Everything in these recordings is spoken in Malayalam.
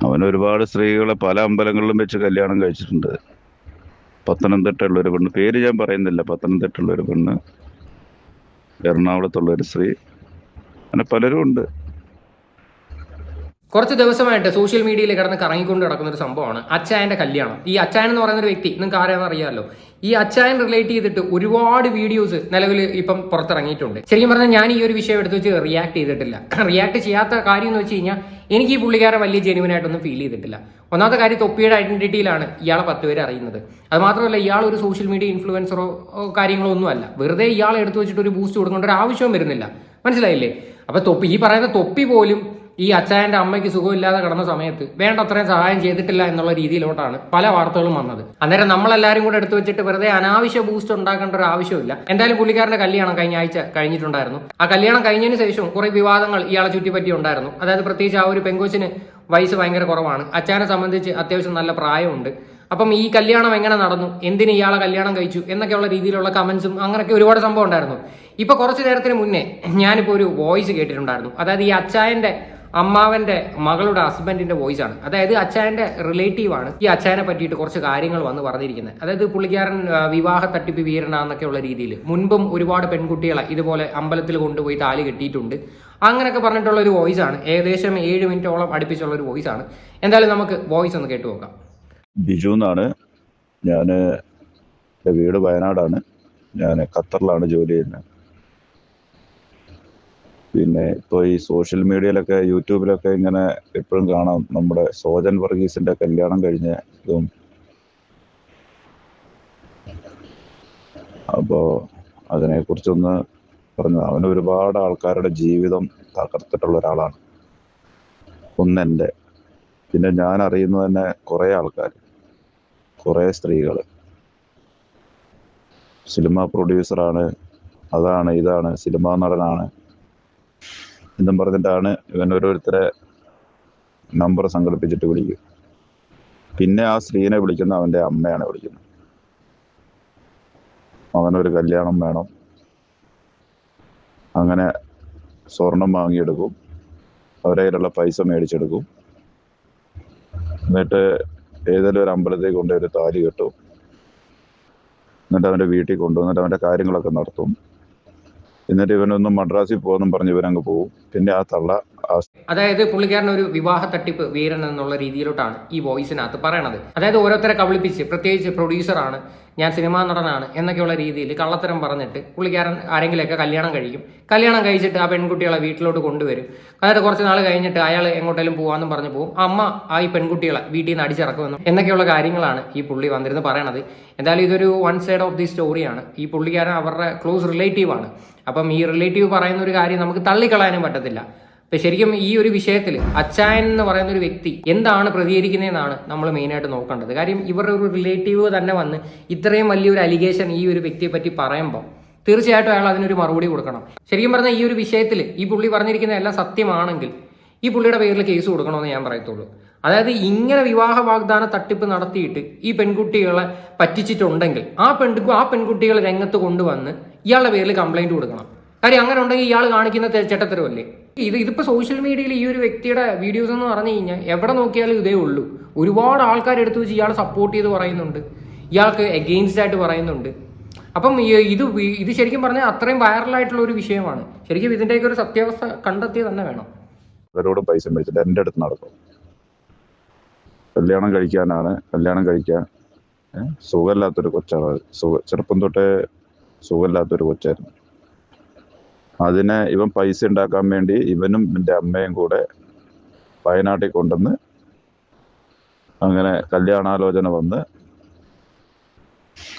അവൻ ഒരുപാട് സ്ത്രീകളെ പല അമ്പലങ്ങളിലും വെച്ച് കല്യാണം കഴിച്ചിട്ടുണ്ട്. പത്തനംതിട്ടയുള്ള ഒരു പെണ്ണ്. പേര് ഞാൻ പറയുന്നില്ല. പത്തനംതിട്ടയുള്ള ഒരു പെണ്ണ്. എറണാകുളത്തുള്ള ഒരു സ്ത്രീ. അങ്ങനെ പലരും ഉണ്ട്. കുറച്ച് ദിവസമായിട്ട് സോഷ്യൽ മീഡിയയിൽ കിടന്ന് കറങ്ങിക്കൊണ്ട് നടക്കുന്ന ഒരു സംഭവമാണ് അച്ചായന്റെ കല്യാണം. ഈ അച്ചായൻ എന്ന് പറയുന്ന ഒരു വ്യക്തി നിങ്ങൾക്ക് ആരാന്ന് അറിയാമല്ലോ. ഈ അച്ചായൻ റിലേറ്റ് ചെയ്തിട്ട് ഒരുപാട് വീഡിയോസ് നിലവിൽ ഇപ്പം പുറത്തിറങ്ങിയിട്ടുണ്ട്. ശരിക്കും പറഞ്ഞാൽ ഞാൻ ഈ ഒരു വിഷയം എടുത്ത് വെച്ച് റിയാക്ട് ചെയ്തിട്ടില്ല. റിയാക്ട് ചെയ്യാത്ത കാര്യം എന്ന് വെച്ച് കഴിഞ്ഞാൽ എനിക്ക് ഈ പുള്ളിക്കാരൻ വലിയ ജെനുവിനായിട്ടൊന്നും ഫീൽ ചെയ്തിട്ടില്ല. ഒന്നാമത്തെ കാര്യം തൊപ്പിയുടെ ഐഡന്റിറ്റിയിലാണ് ഇയാളെ പത്ത് പേര് അറിയുന്നത്. അത് മാത്രമല്ല ഇയാൾ ഒരു സോഷ്യൽ മീഡിയ ഇൻഫ്ലുവൻസറോ കാര്യങ്ങളോ കാര്യങ്ങളോ ഒന്നുമല്ല വെറുതെ ഇയാളെ എടുത്തു വെച്ചിട്ട് ഒരു ബൂസ്റ്റ് കൊടുക്കേണ്ട ഒരു ആവശ്യവും വരുന്നില്ല. മനസ്സിലായില്ലേ? അപ്പൊ തൊപ്പി ഈ പറയുന്ന തൊപ്പി പോലും ഈ അച്ചായന്റെ അമ്മയ്ക്ക് സുഖമില്ലാതെ കിടന്ന സമയത്ത് വേണ്ട അത്രയും സഹായം ചെയ്തിട്ടില്ല എന്നുള്ള രീതിയിലോട്ടാണ് പല വാർത്തകളും വന്നത്. അന്നേരം നമ്മളെല്ലാരും കൂടെ എടുത്തു വെച്ചിട്ട് വെറുതെ അനാവശ്യ ബൂസ്റ്റ് ഉണ്ടാക്കേണ്ട ഒരു ആവശ്യമില്ല എന്തായാലും പുള്ളിക്കാരന്റെ കല്യാണം കഴിഞ്ഞ ആഴ്ച കഴിഞ്ഞിട്ടുണ്ടായിരുന്നു. ആ കല്യാണം കഴിഞ്ഞതിന് ശേഷം കുറെ വിവാദങ്ങൾ ഇയാളെ ചുറ്റിപ്പറ്റി ഉണ്ടായിരുന്നു. അതായത് പ്രത്യേകിച്ച് ആ ഒരു പെങ്കോച്ചിന് വയസ്സ് ഭയങ്കര കുറവാണ്. അച്ചാനെ സംബന്ധിച്ച് അത്യാവശ്യം നല്ല പ്രായമുണ്ട്. അപ്പം ഈ കല്യാണം എങ്ങനെ നടന്നു? എന്തിന് ഇയാളെ കല്യാണം കഴിച്ചു? എന്നൊക്കെയുള്ള രീതിയിലുള്ള കമന്റ്സും അങ്ങനെയൊക്കെ ഒരുപാട് സംഭവം ഉണ്ടായിരുന്നു. ഇപ്പൊ കുറച്ചു നേരത്തിന് മുന്നേ ഞാനിപ്പോ ഒരു വോയിസ് കേട്ടിട്ടുണ്ടായിരുന്നു. അതായത് ഈ അച്ചായന്റെ അമ്മാവന്റെ മകളുടെ ഹസ്ബൻഡിന്റെ വോയിസ് ആണ്. അതായത് അച്ചായന്റെ റിലേറ്റീവ് ആണ് ഈ അച്ചായനെ പറ്റിയിട്ട് കുറച്ച് കാര്യങ്ങൾ വന്ന് പറഞ്ഞിരിക്കുന്നത്. അതായത് പുള്ളിക്കാരൻ വിവാഹ തട്ടിപ്പ് വീരനാന്നൊക്കെയുള്ള രീതിയിൽ മുൻപും ഒരുപാട് പെൺകുട്ടികളെ ഇതുപോലെ അമ്പലത്തിൽ കൊണ്ടുപോയി താലി കെട്ടിയിട്ടുണ്ട്. അങ്ങനെയൊക്കെ പറഞ്ഞിട്ടുള്ള ഒരു വോയിസ് ആണ്. ഏകദേശം ഏഴ് മിനിറ്റോളം അടുപ്പിച്ചുള്ള ഒരു വോയിസ് ആണ്. എന്തായാലും നമുക്ക് വോയിസ് ഒന്ന് കേട്ടു നോക്കാം. ബിജു എന്നാണ്. ഞാൻ വീട് വയനാടാണ്. ഞാൻ ഖത്തറിലാണ് ജോലി ചെയ്യുന്നത്. പിന്നെ ഇപ്പോൾ ഈ സോഷ്യൽ മീഡിയയിലൊക്കെ യൂട്യൂബിലൊക്കെ ഇങ്ങനെ എപ്പോഴും കാണാം നമ്മുടെ സോജൻ വർഗീസിന്റെ കല്യാണം കഴിഞ്ഞ ഇതും. അപ്പോൾ അതിനെക്കുറിച്ചൊന്ന് പറഞ്ഞു അവൻ ഒരുപാട് ആൾക്കാരുടെ ജീവിതം തകർത്തിട്ടുള്ള ഒരാളാണ്. ഒന്നെന്റെ പിന്നെ ഞാൻ അറിയുന്ന തന്നെ കുറേ ആൾക്കാർ കുറേ സ്ത്രീകൾ സിനിമ പ്രൊഡ്യൂസറാണ് അതാണ് ഇതാണ് സിനിമാ നടനാണ്. എന്നും പറഞ്ഞിട്ടാണ് ഇവൻ ഓരോരുത്തരെ നമ്പർ സംഘടിപ്പിച്ചിട്ട് വിളിക്കും പിന്നെ ആ സ്ത്രീനെ വിളിക്കുന്ന അവന്റെ അമ്മയാണ് വിളിക്കുന്നത്. അവനൊരു കല്യാണം വേണം. അങ്ങനെ സ്വർണം വാങ്ങിയെടുക്കും. അവരെ കയ്യിലുള്ള പൈസ മേടിച്ചെടുക്കും. എന്നിട്ട് ഏതെങ്കിലും ഒരു അമ്പലത്തിൽ കൊണ്ടുപോയി ഒരു താലി കെട്ടും. എന്നിട്ട് അവന്റെ വീട്ടിൽ കൊണ്ടുവന്നിട്ട് അവന്റെ കാര്യങ്ങളൊക്കെ നടത്തും. എന്നിട്ട് ഇവനൊന്നും മദ്രാസിൽ പോകുമെന്നും പറഞ്ഞ് ഇവനങ്ങ് പോകും പിന്നെ ആ തള്ള അതായത് പുള്ളിക്കാരൻ ഒരു വിവാഹ തട്ടിപ്പ് വീരൻ എന്നുള്ള രീതിയിലോട്ടാണ് ഈ വോയിസിനകത്ത് പറയണത്. അതായത് ഓരോരുത്തരെ കബളിപ്പിച്ച് പ്രത്യേകിച്ച് പ്രൊഡ്യൂസറാണ് ഞാൻ സിനിമാ നടനാണ് എന്നൊക്കെയുള്ള രീതിയിൽ കള്ളത്തരം പറഞ്ഞിട്ട് പുള്ളിക്കാരൻ ആരെങ്കിലുമൊക്കെ കല്യാണം കഴിക്കും. കല്യാണം കഴിച്ചിട്ട് ആ പെൺകുട്ടികളെ വീട്ടിലോട്ട് കൊണ്ടുവരും. എന്നിട്ട് കുറച്ച് നാൾ കഴിഞ്ഞിട്ട് അയാൾ എങ്ങോട്ടേലും പോകാമെന്നും പറഞ്ഞു പോകും. അമ്മ ആ ഈ പെൺകുട്ടികളെ വീട്ടിൽ നിന്ന് അടിച്ചിറക്കുമെന്നും എന്നൊക്കെയുള്ള കാര്യങ്ങളാണ് ഈ പുള്ളി വന്നിരുന്ന് പറയണത്. എന്തായാലും ഇതൊരു വൺ സൈഡ് ഓഫ് ദി സ്റ്റോറിയാണ് ഈ പുള്ളിക്കാരൻ അവരുടെ ക്ലോസ് റിലേറ്റീവാണ് അപ്പം ഈ റിലേറ്റീവ് പറയുന്ന ഒരു കാര്യം നമുക്ക് തള്ളിക്കളയാനും പറ്റത്തില്ല. ഇപ്പൊ ശരിക്കും ഈ ഒരു വിഷയത്തിൽ അച്ചായൻ എന്ന് പറയുന്ന ഒരു വ്യക്തി എന്താണ് പ്രതികരിക്കുന്നതെന്നാണ് നമ്മൾ മെയിനായിട്ട് നോക്കേണ്ടത്. കാര്യം ഇവരുടെ ഒരു റിലേറ്റീവ് തന്നെ വന്ന് ഇത്രയും വലിയൊരു അലിഗേഷൻ ഈ ഒരു വ്യക്തിയെ പറ്റി പറയുമ്പോൾ തീർച്ചയായിട്ടും അയാൾ അതിനൊരു മറുപടി കൊടുക്കണം. ശരിക്കും പറഞ്ഞാൽ ഈ ഒരു വിഷയത്തിൽ ഈ പുള്ളി പറഞ്ഞിരിക്കുന്ന എല്ലാം സത്യമാണെങ്കിൽ ഈ പുള്ളിയുടെ പേരിൽ കേസ് കൊടുക്കണമെന്ന് ഞാൻ പറയത്തുള്ളൂ. അതായത് ഇങ്ങനെ വിവാഹ വാഗ്ദാന തട്ടിപ്പ് നടത്തിയിട്ട് ഈ പെൺകുട്ടികളെ പറ്റിച്ചിട്ടുണ്ടെങ്കിൽ ആ പെൺകു ആ പെൺകുട്ടികളെ രംഗത്ത് കൊണ്ടുവന്ന് ഇയാളുടെ പേരിൽ കംപ്ലൈന്റ് കൊടുക്കണം. കാര്യം അങ്ങനെ ഉണ്ടെങ്കിൽ ഇയാൾ കാണിക്കുന്ന ചെറ്റത്തരമല്ലേ ഇത് ഇതിപ്പോ സോഷ്യൽ മീഡിയയിൽ ഈ ഒരു വ്യക്തിയുടെ വീഡിയോസ് എന്ന് പറഞ്ഞു കഴിഞ്ഞാൽ എവിടെ നോക്കിയാലും ഇതേ ഉള്ളൂ. ഒരുപാട് ആൾക്കാർ എടുത്തു വെച്ച് ഇയാളെ സപ്പോർട്ട് ചെയ്ത് പറയുന്നുണ്ട്. ഇയാൾക്ക് എഗെയിൻസ്റ്റ് ആയിട്ട് പറയുന്നുണ്ട്. അപ്പം ഇത് ഇത് ശരിക്കും പറഞ്ഞാൽ അത്രയും വൈറലായിട്ടുള്ള ഒരു വിഷയമാണ്. ശരിക്കും ഇതിന്റെയൊക്കെ ഒരു സത്യാവസ്ഥ കണ്ടെത്തി തന്നെ വേണം. അവരോട് പൈസ മേടിച്ചിട്ട് എന്റെ അടുത്ത് നടക്കും. കല്യാണം കഴിക്കാനാണ്. കല്യാണം കഴിക്കാൻ സുഖമില്ലാത്തൊരു കൊച്ചാണ്. സുഖ ചെറുപ്പം തൊട്ടേ സുഖമില്ലാത്തൊരു കൊച്ചായിരുന്നു. അതിനെ ഇവൻ പൈസ ഉണ്ടാക്കാൻ വേണ്ടി ഇവനും എന്റെ അമ്മയും കൂടെ വയനാട്ടിൽ കൊണ്ടുവന്ന് അങ്ങനെ കല്യാണാലോചന വന്ന്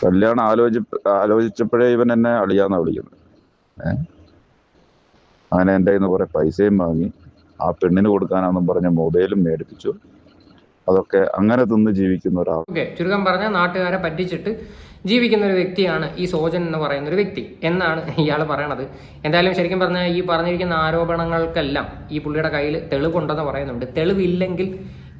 കല്യാണം ആലോചി ആലോചിച്ചപ്പോഴേ ഇവൻ എന്നെ അളിയാന്നാ വിളിക്കുന്നത്. ഏഹ് അങ്ങനെ എന്റെ കയ്യിൽ നിന്ന് കുറെ പൈസയും വാങ്ങി ആ പെണ്ണിന് കൊടുക്കാനാണെന്നും പറഞ്ഞ് മൊബൈലും മേടിപ്പിച്ചു. അതൊക്കെ അങ്ങനെ തിന്ന് ജീവിക്കുന്ന ഒരാൾ ഓക്കെ ചുരുക്കം പറഞ്ഞാൽ നാട്ടുകാരെ പറ്റിച്ചിട്ട് ജീവിക്കുന്ന ഒരു വ്യക്തിയാണ് ഈ സോജൻ എന്ന് പറയുന്ന ഒരു വ്യക്തി എന്നാണ് ഇയാൾ പറയണത്. എന്തായാലും ശരിക്കും പറഞ്ഞാൽ ഈ പറഞ്ഞിരിക്കുന്ന ആരോപണങ്ങൾക്കെല്ലാം ഈ പുള്ളിയുടെ കയ്യിൽ തെളിവുണ്ടെന്ന് പറയുന്നുണ്ട്. തെളിവില്ലെങ്കിൽ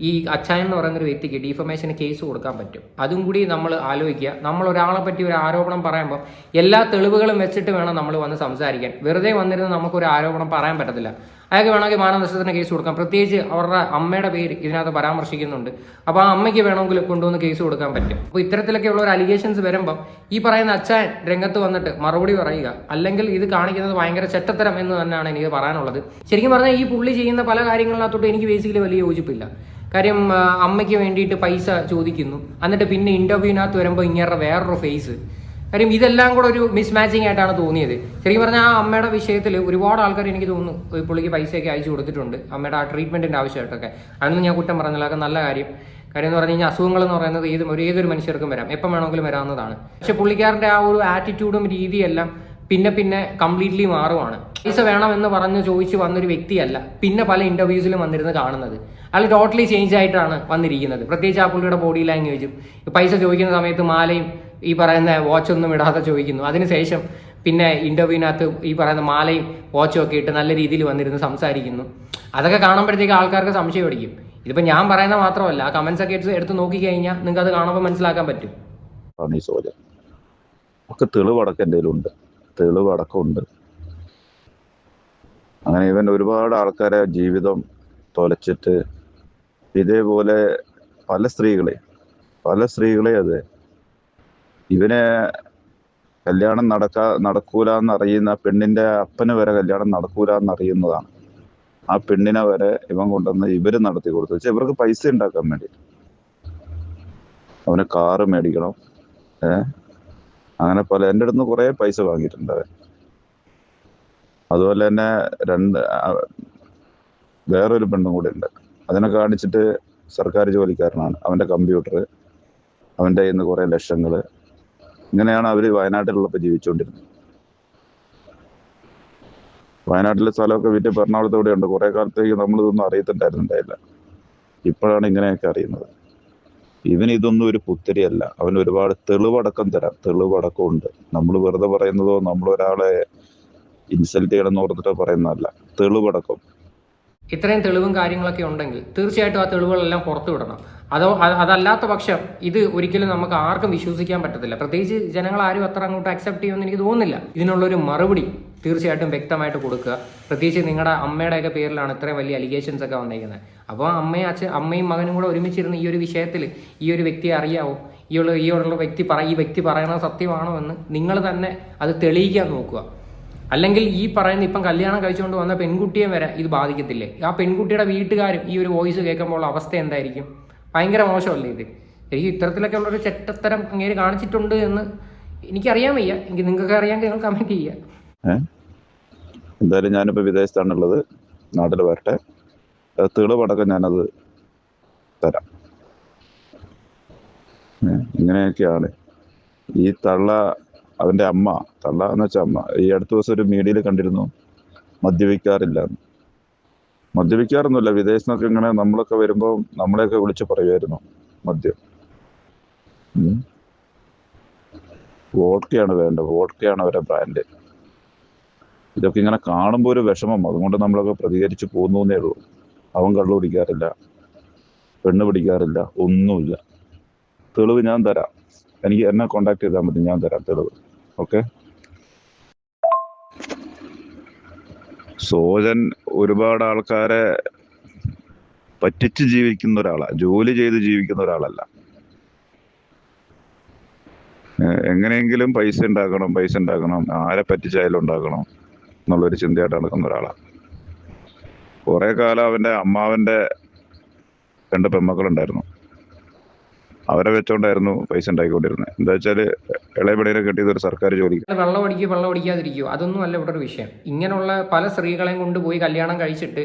ഈ അച്ചായൻ എന്ന് പറയുന്ന ഒരു വ്യക്തിക്ക് ഡിഫമേഷന് കേസ് കൊടുക്കാൻ പറ്റും. അതും കൂടി നമ്മൾ ആലോചിക്കുക. നമ്മൾ ഒരാളെ പറ്റി ഒരു ആരോപണം പറയുമ്പോൾ എല്ലാ തെളിവുകളും വെച്ചിട്ട് വേണം നമ്മൾ വന്ന് സംസാരിക്കാൻ. വെറുതെ വന്നിരുന്ന് നമുക്കൊരു ആരോപണം പറയാൻ പറ്റത്തില്ല. അയാൾക്ക് വേണമെങ്കിൽ മാനനഷ്ടത്തിന് കേസ് കൊടുക്കാം. പ്രത്യേകിച്ച് അവരുടെ അമ്മയുടെ പേര് ഇതിനകത്ത് പരാമർശിക്കുന്നുണ്ട്. അപ്പോൾ ആ അമ്മയ്ക്ക് വേണമെങ്കിൽ കൊണ്ടുവന്ന് കേസ് കൊടുക്കാൻ പറ്റും. അപ്പോൾ ഇത്തരത്തിലൊക്കെയുള്ള ഒരു അലിഗേഷൻസ് വരുമ്പം ഈ പറയുന്ന അച്ഛൻ രംഗത്ത് വന്നിട്ട് മറുപടി പറയുക അല്ലെങ്കിൽ ഇത് കാണിക്കുന്നത് ഭയങ്കര ചെറ്റത്തരം എന്ന് തന്നെയാണ് എനിക്ക് പറയാനുള്ളത്. ശരിക്കും പറഞ്ഞാൽ ഈ പുള്ളി ചെയ്യുന്ന പല കാര്യങ്ങളിനകത്തോട്ട് എനിക്ക് ബേസിക്കലി വലിയ യോജിപ്പില്ല. കാര്യം അമ്മയ്ക്ക് വേണ്ടിയിട്ട് പൈസ ചോദിക്കുന്നു. എന്നിട്ട് പിന്നെ ഇന്റർവ്യൂവിനകത്ത് വരുമ്പോൾ ഇങ്ങനെ വേറൊരു ഫേസ് കാര്യം ഇതെല്ലാം കൂടെ ഒരു മിസ്മാച്ചിങ് ആയിട്ടാണ് തോന്നിയത്. ശരിക്കും പറഞ്ഞാൽ ആ അമ്മയുടെ വിഷയത്തിൽ ഒരുപാട് ആൾക്കാർ എനിക്ക് തോന്നുന്നു പുള്ളിക്ക് പൈസയൊക്കെ അയച്ചു കൊടുത്തിട്ടുണ്ട്. അമ്മയുടെ ആ ട്രീറ്റ്മെന്റിന്റെ ആവശ്യമായിട്ടൊക്കെ. അതൊന്നും ഞാൻ കുറ്റം പറഞ്ഞില്ല. അതൊക്കെ നല്ല കാര്യം. കാര്യം എന്ന് പറഞ്ഞു കഴിഞ്ഞാൽ അസുഖങ്ങൾ എന്ന് പറയുന്നത് ഏത് ഒരു ഏതൊരു മനുഷ്യർക്കും വരാം. എപ്പം വേണമെങ്കിലും വരാവുന്നതാണ്. പക്ഷെ പുള്ളിക്കാരന്റെ ആ ഒരു ആറ്റിറ്റ്യൂഡും രീതിയെല്ലാം പിന്നെ പിന്നെ കംപ്ലീറ്റ്ലി മാറുവാണ്. പൈസ വേണമെന്ന് പറഞ്ഞ് ചോദിച്ച് വന്നൊരു വ്യക്തിയല്ല പിന്നെ പല ഇന്റർവ്യൂസിലും വന്നിരുന്ന് കാണുന്നത്. അയാൾ ടോട്ടലി ചേഞ്ച് ആയിട്ടാണ് വന്നിരിക്കുന്നത്. പ്രത്യേകിച്ച് ആ പുള്ളിയുടെ ബോഡി ലാംഗ്വേജും പൈസ ചോദിക്കുന്ന സമയത്ത് മാലയും ഈ പറയുന്ന വാച്ചൊന്നും ഇടാതെ ചോദിക്കുന്നു. അതിനുശേഷം പിന്നെ ഇന്റർവ്യൂവിനകത്ത് ഈ പറയുന്ന മാലയും വാച്ചും ഒക്കെ ഇട്ട് നല്ല രീതിയിൽ വന്നിരുന്ന് സംസാരിക്കുന്നു. അതൊക്കെ കാണുമ്പോഴത്തേക്ക് ആൾക്കാർക്ക് സംശയം അടിക്കും. ഇതിപ്പോൾ ഞാൻ പറയുന്ന മാത്രമല്ല ആ കമന്റ്സ് ഒക്കെ എടുത്ത് എടുത്ത് നോക്കിക്കഴിഞ്ഞാൽ നിങ്ങൾക്ക് അത് കാണുമ്പോൾ മനസ്സിലാക്കാൻ പറ്റും. ഒക്കെ തെളിവടക്കം എന്റെ കയ്യിലുണ്ട്. തെളിവടക്കമുണ്ട്. അങ്ങനെ ഇവൻ ഒരുപാട് ആൾക്കാരെ ജീവിതം തൊലച്ചിട്ട് ഇതേപോലെ പല സ്ത്രീകളെ പല സ്ത്രീകളെ അതെ ഇവനെ കല്യാണം നടക്ക നടക്കൂല എന്നറിയുന്ന പെണ്ണിന്റെ അപ്പന് വരെ കല്യാണം നടക്കൂല എന്നറിയുന്നതാണ് ആ പെണ്ണിനെ വരെ ഇവൻ കൊണ്ടുവന്ന് ഇവർ നടത്തി കൊടുത്തു. വെച്ചാൽ ഇവർക്ക് പൈസ ഉണ്ടാക്കാൻ വേണ്ടി അവന് കാറ് മേടിക്കണം. ഏ? അങ്ങനെ പല എന്റെ അടുത്ത് കുറേ പൈസ വാങ്ങിയിട്ടുണ്ട് അവൻ. അതുപോലെ തന്നെ രണ്ട് വേറൊരു പെണ്ണും കൂടെ ഉണ്ട്. അതിനെ കാണിച്ചിട്ട് സർക്കാർ ജോലിക്കാരനാണ്. അവന്റെ കമ്പ്യൂട്ടർ അവന്റെ കയ്യിൽ നിന്ന് കുറേ ലക്ഷങ്ങൾ ഇങ്ങനെയാണ് അവർ വയനാട്ടിലുള്ളപ്പോൾ ജീവിച്ചുകൊണ്ടിരുന്നത് വയനാട്ടിലെ സ്ഥലമൊക്കെ വിറ്റ് എറണാകുളത്തോടെ ഉണ്ട്. കുറേ കാലത്തേക്ക് നമ്മൾ നമ്മളിതൊന്നും അറിയത്തിണ്ടായിരുന്നുണ്ടായില്ല ഇപ്പോഴാണ് ഇങ്ങനെയൊക്കെ അറിയുന്നത്. ഇവന് ഇതൊന്നും ഒരു പുത്തിരിയല്ല. അവൻ ഒരുപാട് തെളിവടക്കം തരാം. തെളിവടക്കം ഉണ്ട് നമ്മൾ വെറുതെ പറയുന്നതോ നമ്മൾ ഒരാളെ ഇൻസൾട്ട് ചെയ്യണമെന്ന് ഓർത്തിട്ടോ പറയുന്നതല്ല. തെളിവടക്കം. ഇത്രയും തെളിവും കാര്യങ്ങളൊക്കെ ഉണ്ടെങ്കിൽ തീർച്ചയായിട്ടും ആ തെളിവുകളെല്ലാം പുറത്തു വിടണം. അതോ അതല്ലാത്ത പക്ഷം ഇത് ഒരിക്കലും നമുക്ക് ആർക്കും വിശ്വസിക്കാൻ പറ്റത്തില്ല. പ്രത്യേകിച്ച് ജനങ്ങൾ ആരും അത്ര അങ്ങോട്ട് അക്സെപ്റ്റ് ചെയ്യുമെന്ന് എനിക്ക് തോന്നുന്നില്ല. ഇതിനുള്ളൊരു മറുപടി തീർച്ചയായിട്ടും വ്യക്തമായിട്ട് കൊടുക്കുക. പ്രത്യേകിച്ച് നിങ്ങളുടെ അമ്മയുടെയൊക്കെ പേരിലാണ് ഇത്രയും വലിയ അലിഗേഷൻസ് ഒക്കെ വന്നിരിക്കുന്നത് അപ്പോൾ അമ്മയും അച്ഛൻ അമ്മയും മകനും കൂടെ ഒരുമിച്ചിരുന്ന് ഈ ഒരു വിഷയത്തിൽ ഈ ഒരു വ്യക്തിയെ അറിയാവോ? ഈ ഉള്ള ഈ ഉള്ള വ്യക്തി പറ ഈ വ്യക്തി പറയുന്നത് സത്യമാണോ എന്ന് നിങ്ങൾ തന്നെ അത് തെളിയിക്കാൻ നോക്കുക. അല്ലെങ്കിൽ ഈ പറയുന്ന ഇപ്പം കല്യാണം കഴിച്ചുകൊണ്ട് വന്ന പെൺകുട്ടിയെ വരെ ഇത് ബാധിക്കത്തില്ലേ? ആ പെൺകുട്ടിയുടെ വീട്ടുകാരും ഈ ഒരു വോയിസ് കേൾക്കുമ്പോൾ അവസ്ഥ എന്തായിരിക്കും? ഭയങ്കര മോശമല്ലേ ഇത്? എനിക്ക് ഇത്തരത്തിലൊക്കെ ഉള്ളൊരു ചെറ്റത്തരം അങ്ങേര് കാണിച്ചിട്ടുണ്ട് എന്ന് എനിക്കറിയാൻ വയ്യ. എനിക്ക് നിങ്ങൾക്ക് അറിയാമെങ്കിൽ നിങ്ങൾ കമന്റ് ചെയ്യുക. ഏഹ് എന്തായാലും ഞാനിപ്പോൾ വിദേശത്താണുള്ളത്. നാട്ടിൽ വരട്ടെ. തെളിവടക്കം ഞാനത് തരാം. ഇങ്ങനെയൊക്കെയാണ്. ഈ തള്ള അവന്റെ അമ്മ തള്ള എന്ന് വെച്ചാൽ അമ്മ ഈ അടുത്ത ദിവസം ഒരു മീഡിയയിൽ കണ്ടിരുന്നു മദ്യപിക്കാറില്ല. മദ്യപിക്കാറൊന്നുമില്ല വിദേശത്തൊക്കെ ഇങ്ങനെ നമ്മളൊക്കെ വരുമ്പോൾ നമ്മളെയൊക്കെ വിളിച്ച് പറയുമായിരുന്നു മദ്യം. വോഡ്ക്കയാണ് വേണ്ടത് വോഡ്ക്കയാണ് അവരുടെ ബ്രാൻഡ്. ഇതൊക്കെ ഇങ്ങനെ കാണുമ്പോൾ ഒരു വിഷമം അതുകൊണ്ട് നമ്മളൊക്കെ പ്രതികരിച്ച് എന്നേ ഉള്ളൂ. അവൻ കള്ളു പിടിക്കാറില്ല പെണ്ണ് പിടിക്കാറില്ല ഒന്നുമില്ല. തെളിവ് ഞാൻ തരാം. എനിക്ക് എന്നെ കോണ്ടാക്ട് ചെയ്താൽ മതി ഞാൻ തരാം തെളിവ്. ഓക്കെ. സോജൻ ഒരുപാട് ആൾക്കാരെ പറ്റിച്ച് ജീവിക്കുന്ന ഒരാളാണ് ജോലി ചെയ്ത് ജീവിക്കുന്ന ഒരാളല്ല. എങ്ങനെയെങ്കിലും പൈസ ഉണ്ടാക്കണം പൈസ ഉണ്ടാക്കണം. ആരെ പറ്റിച്ചായാലും ഉണ്ടാക്കണം എന്നുള്ളൊരു ചിന്തയായിട്ട് നടക്കുന്ന ഒരാളാണ് കുറേ കാലം അവന്റെ അമ്മാവന്റെ രണ്ട് പെമ്മക്കളുണ്ടായിരുന്നു അവരെ വെച്ചോണ്ടായിരുന്നു പൈസ ഉണ്ടാക്കിക്കൊണ്ടിരുന്നത് എന്താ വെച്ചാൽ ഇളയപടിയെ കെട്ടിയത് ഒരു സർക്കാർ ജോലി. വെള്ളം അടിക്കുക വെള്ളം അടിക്കാതിരിക്കുക അതൊന്നും അല്ല ഇവിടെ ഒരു വിഷയം. ഇങ്ങനെയുള്ള പല സ്ത്രീകളെയും കൊണ്ടുപോയി കല്യാണം കഴിച്ചിട്ട്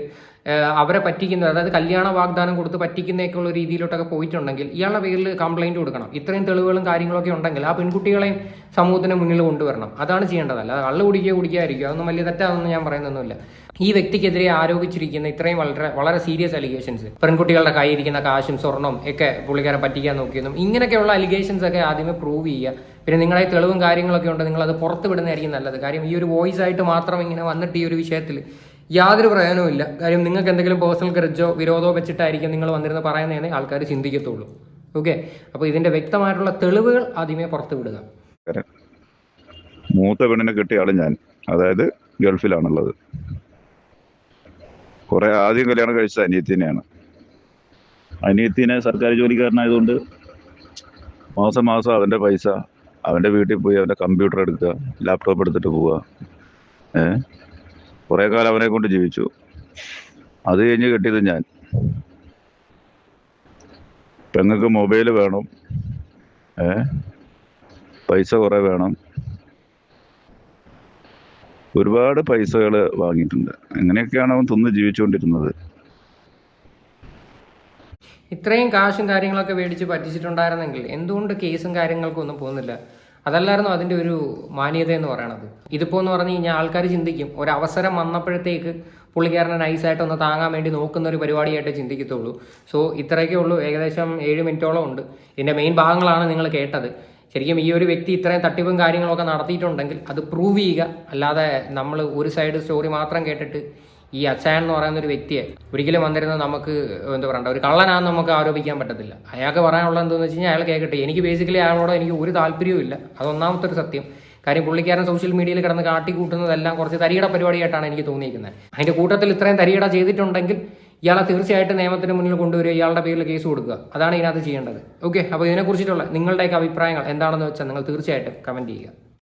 അവരെ പറ്റിക്കുന്ന അതായത് കല്യാണ വാഗ്ദാനം കൊടുത്ത് പറ്റിക്കുന്നേക്കുള്ള രീതിയിലോട്ടൊക്കെ പോയിട്ടുണ്ടെങ്കിൽ ഇയാളുടെ പേരിൽ കംപ്ലൈന്റ് കൊടുക്കണം. ഇത്രയും തെളിവുകളും കാര്യങ്ങളൊക്കെ ഉണ്ടെങ്കിൽ ആ പെൺകുട്ടികളെയും സമൂഹത്തിന് മുന്നിൽ കൊണ്ടുവരണം. അതാണ് ചെയ്യേണ്ടതല്ല അല്ല കള്ള് കുടിക്കുക കുടിക്കാതിരിക്കുക അതൊന്നും വലിയ തെറ്റാണെന്ന് ഞാൻ പറയുന്നൊന്നുമില്ല. ഈ വ്യക്തിക്കെതിരെ ആരോപിച്ചിരിക്കുന്ന ഇത്രയും വളരെ വളരെ സീരിയസ് അലിഗേഷൻസ് പെൺകുട്ടികളുടെ കയ്യിരിക്കുന്ന കാശും സ്വർണവും ഒക്കെ പുള്ളിക്കാരെ പറ്റിക്കാൻ നോക്കിയതും ഇങ്ങനെയൊക്കെയുള്ള അലിഗേഷൻസ് ഒക്കെ ആദ്യമേ പ്രൂവ് ചെയ്യുക. പിന്നെ നിങ്ങളെ തെളിവും കാര്യങ്ങളൊക്കെ ഉണ്ട് നിങ്ങൾ അത് പുറത്ത് വിടുന്നതായിരിക്കും നല്ലത്. കാര്യം ഈ ഒരു വോയിസ് ആയിട്ട് മാത്രം ഇങ്ങനെ വന്നിട്ട് ഈ ഒരു വിഷയത്തിൽ യാതൊരു പ്രയോജനവും ഇല്ല. കാര്യം നിങ്ങൾക്ക് എന്തെങ്കിലും പേഴ്സണൽ ഗ്രജോ വിരോധമോ വെച്ചിട്ടായിരിക്കും നിങ്ങൾ വന്നിരുന്ന് പറയുന്നതെന്ന് ആൾക്കാർ ചിന്തിക്കത്തുള്ളൂ. ഓക്കെ അപ്പോൾ ഇതിന്റെ വ്യക്തമായിട്ടുള്ള തെളിവുകൾ ആദ്യമേ പുറത്ത് വിടുക. മൂത്ത പെണ്ണിനെ കെട്ടിയ ആൾ ഞാൻ. അതായത് ഗൾഫിലാണുള്ളത്. കുറെ ആദ്യം കല്യാണം കഴിച്ചത് അനിയത്തിനെയാണ്. അനിയത്തിനെ സർക്കാർ ജോലിക്കാരനായതുകൊണ്ട് മാസം മാസം അവന്റെ പൈസ അവന്റെ വീട്ടിൽ പോയി അവന്റെ കമ്പ്യൂട്ടർ എടുക്കുക ലാപ്ടോപ്പ് എടുത്തിട്ട് പോവുക. ഏ? കുറേ കാലം അവനെ കൊണ്ട് ജീവിച്ചു. അത് കഴിഞ്ഞ് കെട്ടിയത് ഞാൻ. പെങ്ങൾക്ക് മൊബൈൽ വേണം. ഏ? പൈസ കുറേ വേണം. ഒരുപാട് പൈസകൾ വാങ്ങിയിട്ടുണ്ട്. അങ്ങനെയൊക്കെയാണ് അവൻ തിന്ന് ജീവിച്ചുകൊണ്ടിരുന്നത്. ഇത്രയും കാശും കാര്യങ്ങളൊക്കെ മേടിച്ച് പറ്റിച്ചിട്ടുണ്ടായിരുന്നെങ്കിൽ എന്തുകൊണ്ട് കേസും കാര്യങ്ങൾക്കും ഒന്നും പോകുന്നില്ല? അതല്ലായിരുന്നു അതിന്റെ ഒരു മാന്യത എന്ന് പറയണത്. ഇതിപ്പോൾ എന്ന് പറഞ്ഞു കഴിഞ്ഞാൽ ആൾക്കാർ ചിന്തിക്കും ഒരു അവസരം വന്നപ്പോഴത്തേക്ക് പുള്ളിക്കാരനെ നൈസായിട്ട് ഒന്ന് താങ്ങാൻ വേണ്ടി നോക്കുന്ന ഒരു പരിപാടിയായിട്ട് ചിന്തിക്കത്തുള്ളൂ. സോ ഇത്രയൊക്കെ ഉള്ളൂ. ഏകദേശം ഏഴ് മിനിറ്റോളം ഉണ്ട്. ഇതിന്റെ മെയിൻ ഭാഗങ്ങളാണ് നിങ്ങൾ കേട്ടത്. ശരിക്കും ഈ ഒരു വ്യക്തി ഇത്രയും തട്ടിപ്പും കാര്യങ്ങളൊക്കെ നടത്തിയിട്ടുണ്ടെങ്കിൽ അത് പ്രൂവ് ചെയ്യുക. അല്ലാതെ നമ്മൾ ഒരു സൈഡ് സ്റ്റോറി മാത്രം കേട്ടിട്ട് ഈ അച്ചായൻ എന്ന് പറയുന്ന ഒരു വ്യക്തിയെ ഒരിക്കലും വന്നിരുന്നത് നമുക്ക് എന്താ പറയണ്ട ഒരു കള്ളനാണെന്ന് നമുക്ക് ആരോപിക്കാൻ പറ്റത്തില്ല. അയാൾക്ക് പറയാനുള്ളത് എന്താണെന്ന് വെച്ച് കഴിഞ്ഞാൽ അയാൾ കേൾക്കട്ടെ. എനിക്ക് ബേസിക്കലി അയാളോട് എനിക്ക് ഒരു താല്പര്യവും ഇല്ല. അതൊന്നാമത്തെ ഒരു സത്യം. കാര്യം പുള്ളിക്കാരൻ സോഷ്യൽ മീഡിയയിൽ കിടന്ന് കാട്ടിക്കൂട്ടുന്നതെല്ലാം കുറച്ച് തരികിട പരിപാടിയായിട്ടാണ് എനിക്ക് തോന്നിയിരിക്കുന്നത്. അതിന്റെ കൂട്ടത്തിൽ ഇത്രയും തരികിട ചെയ്തിട്ടുണ്ടെങ്കിൽ ഇയാളെ തീർച്ചയായിട്ടും നിയമത്തിന് മുന്നിൽ കൊണ്ടുവരിക ഇയാളുടെ പേരിൽ കേസ് കൊടുക്കുക. അതാണ് ഇതിനകത്ത് ചെയ്യേണ്ടത്. ഓക്കെ അപ്പോൾ ഇതിനെക്കുറിച്ചിട്ടുള്ള നിങ്ങളുടെയൊക്കെ അഭിപ്രായങ്ങൾ എന്താണെന്ന് വെച്ചാൽ നിങ്ങൾ തീർച്ചയായിട്ടും കമന്റ് ചെയ്യുക.